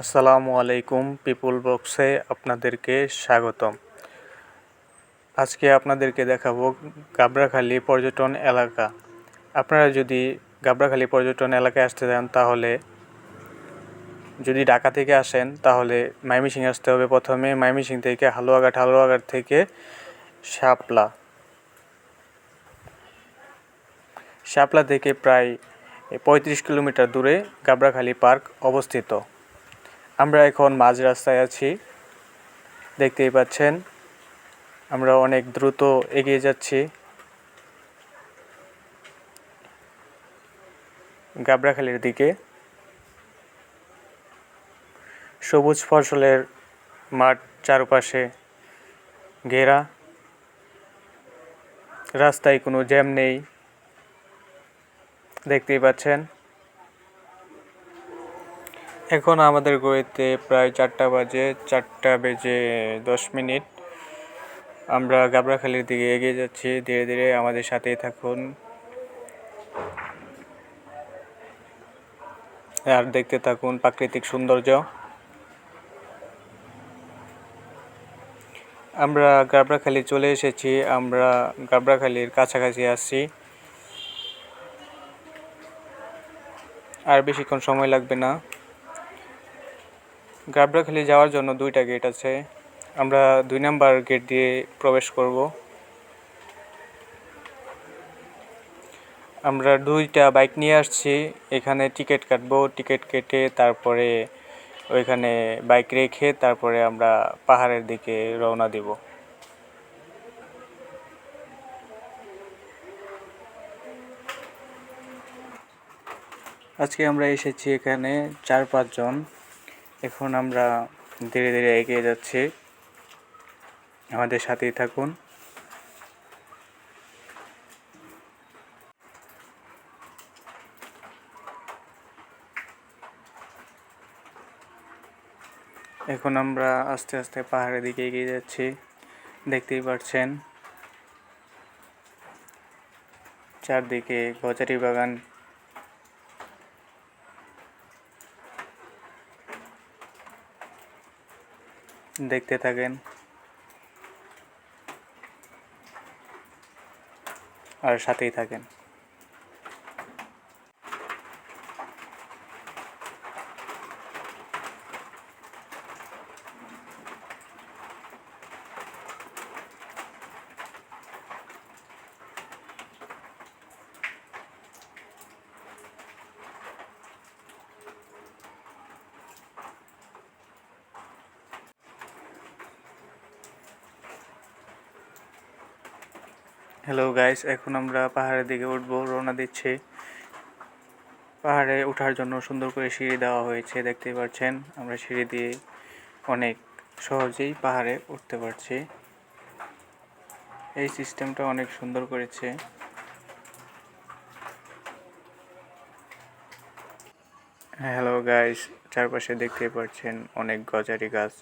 আসসালামু আলাইকুম পিপুল বক্সে আপনাদেরকে স্বাগতম। আজকে আপনাদেরকে দেখাবো গাবড়াখালী পর্যটন এলাকা। আপনারা যদি গাবড়াখালী পর্যটন এলাকায় আসতে চান, তাহলে যদি ঢাকা থেকে আসেন, তাহলে মাইমিসিং আসতে হবে প্রথমে। মাইমিসিং থেকে হালুয়াঘাট হালুয়াঘাট থেকে শাপলা। শাপলা থেকে প্রায় পঁয়ত্রিশ কিলোমিটার দূরে গাবড়াখালী পার্ক অবস্থিত। আমরা এখন মাঝ রাস্তায় আছি। দেখতেই পাচ্ছেন, আমরা অনেক দ্রুত এগিয়ে যাচ্ছি। গাবড়াখালির দিকে। সবুজ ফসলের মাঠ চারপাশে ঘেরা। রাস্তায় কোনো জ্যাম নেই। দেখতেই পাচ্ছেন এখন আমাদের গড়িতে প্রায় চারটা বাজে, চারটা বেজে দশ মিনিট। আমরা গাবড়াখালির দিকে এগিয়ে যাচ্ছি, ধীরে ধীরে আমাদের সাথেই থাকুন। আর দেখতে থাকুন প্রাকৃতিক সৌন্দর্য। আমরা গাবড়াখালি চলে এসেছি, আমরা গাবড়াখালির কাছাকাছি আসছি। আর বেশিক্ষণ সময় লাগবে না। গাবড়াখালি যাওয়ার জন্য দুইটা গেট আছে। আমরা দুই নাম্বার গেট দিয়ে প্রবেশ করব। আমরা দুইটা বাইক নিয়ে আসছি। এখানে টিকিট কাটবো। টিকিট কেটে তারপরে ওইখানে বাইক রেখে তারপরে আমরা পাহাড়ের দিকে রওনা দিব। আজকে আমরা এসেছি এখানে চার পাঁচজন এখন আমরা ধীরে ধীরে এগিয়ে যাচ্ছি। আমাদের সাথেই থাকুন। এখন আমরা আস্তে আস্তে পাহাড়ের দিকে এগিয়ে যাচ্ছি। দেখতেই পাচ্ছেন, চারদিকে গজারি বাগান। দেখতে থাকেন। আর সাথেই থাকেন। হ্যালো গাইস এখন আমরা পাহাড়ের দিকে উঠবো, রওনা দিচ্ছি। পাহাড়ে ওঠার জন্য সুন্দর করে সিঁড়ি দেওয়া হয়েছে দেখতে পাচ্ছেন। আমরা সিঁড়ি দিয়ে অনেক সহজেই পাহাড়ে উঠতে পারছি। এই সিস্টেমটা অনেক সুন্দর করেছে। হ্যালো গাইস চারপাশে দেখতে পাচ্ছেন অনেক গজারি গাছ।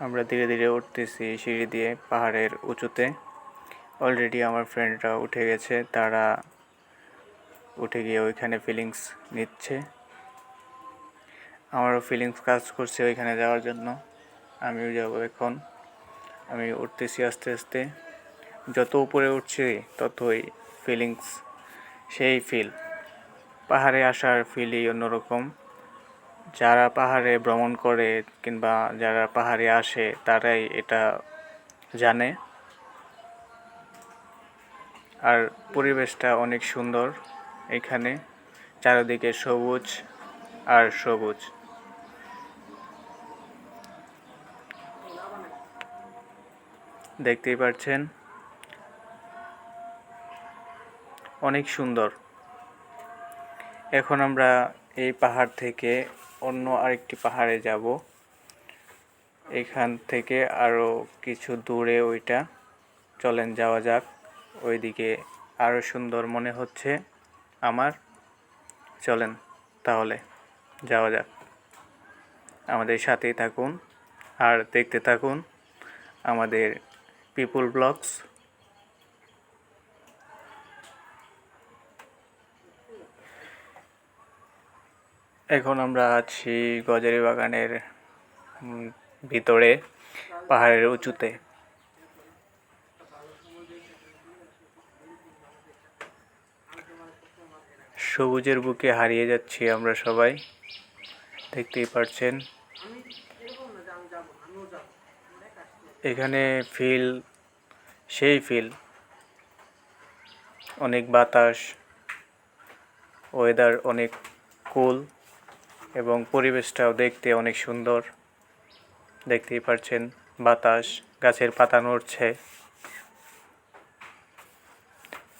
আমরা ধীরে ধীরে উঠতেছি সিঁড়ি দিয়ে পাহাড়ের উঁচুতে। অলরেডি আমার ফ্রেন্ডরা উঠে গেছে, তারা উঠে গিয়ে ওইখানে ফিলিংস নিচ্ছে। আমারও ফিলিংস কাজ করছে ওইখানে যাওয়ার জন্য। আমিও যাব এখন। আমি উঠতেছি আস্তে আস্তে। যত উপরে উঠছি, ততই ফিলিংস সেই ফিল পাহাড়ে আসার ফিলই অন্যরকম। যারা পাহাড়ে ভ্রমণ করে কিংবা যারা পাহাড়ে আসে, তারাই এটা জানে। আর পরিবেশটা অনেক সুন্দর এখানে, চারিদিকে সবুজ আর সবুজ। দেখতেই পাচ্ছেন অনেক সুন্দর। এখন আমরা এই পাহাড় থেকে অন্য আরেকটি পাহাড়ে যাব। এখান থেকে আরও কিছু দূরে ওইটা। চলেন যাওয়া যাক। ওইদিকে আরও সুন্দর মনে হচ্ছে আমার। চলেন তাহলে যাওয়া যাক। আমাদের সাথেই থাকুন আর দেখতে থাকুন আমাদের পিপুল ব্লগস এখন আমরা আছি গজারি বাগানের ভিতরে, পাহাড়ের উঁচুতে। সবুজের বুকে হারিয়ে যাচ্ছি আমরা সবাই, দেখতেই পারছেন। এখানে ফিল, সেই ফিল। অনেক বাতাস ওয়েদার অনেক কুল এবং পরিবেশটাও দেখতে অনেক সুন্দর। দেখতেই পারছেন, বাতাস, গাছের পাতা নড়ছে।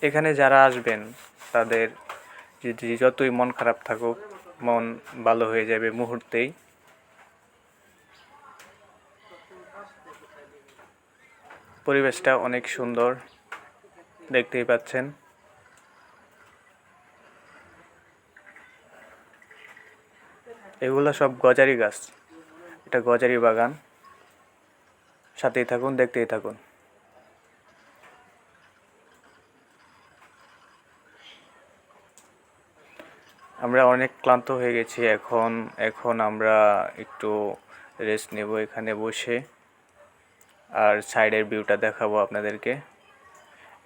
এখানে যারা আসবেন, তাদের যদি যতই মন খারাপ থাকুক, মন ভালো হয়ে যাবে মুহূর্তেই। পরিবেশটা অনেক সুন্দর, দেখতেই পাচ্ছেন। এগুলো সব গজারি গাছ। এটা গজারি বাগান। সাথেই থাকুন, দেখতেই থাকুন। আমরা অনেক ক্লান্ত হয়ে গেছি। এখন এখন আমরা একটু রেস্ট নেব এখানে বসে। আর সাইডের ভিউটা দেখাবো আপনাদেরকে।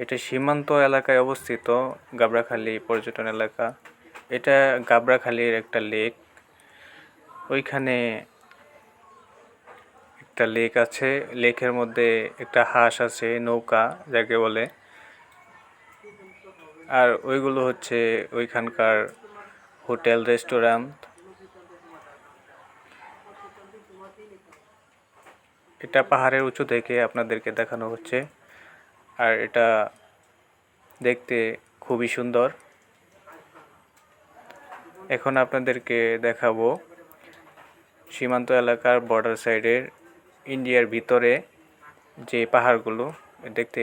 এটা সীমান্ত এলাকায় অবস্থিত, গাবড়াখালী পর্যটন এলাকা। এটা গাবড়াখালীর একটা লেক ওইখানে একটা লেক আছে। লেকের মধ্যে একটা হাঁস আছে, নৌকা যাকে বলে। আর ওইগুলো হচ্ছে ওইখানকার হোটেল, রেস্টুরেন্ট। এটা পাহাড়ের উঁচু থেকে আপনাদেরকে দেখানো হচ্ছে। আর এটা দেখতে খুবই সুন্দর। এখন আপনাদেরকে দেখাবো সীমান্ত এলাকার বর্ডার সাইডের ইন্ডিয়ার ভিতরে যে পাহাড়গুলো দেখতে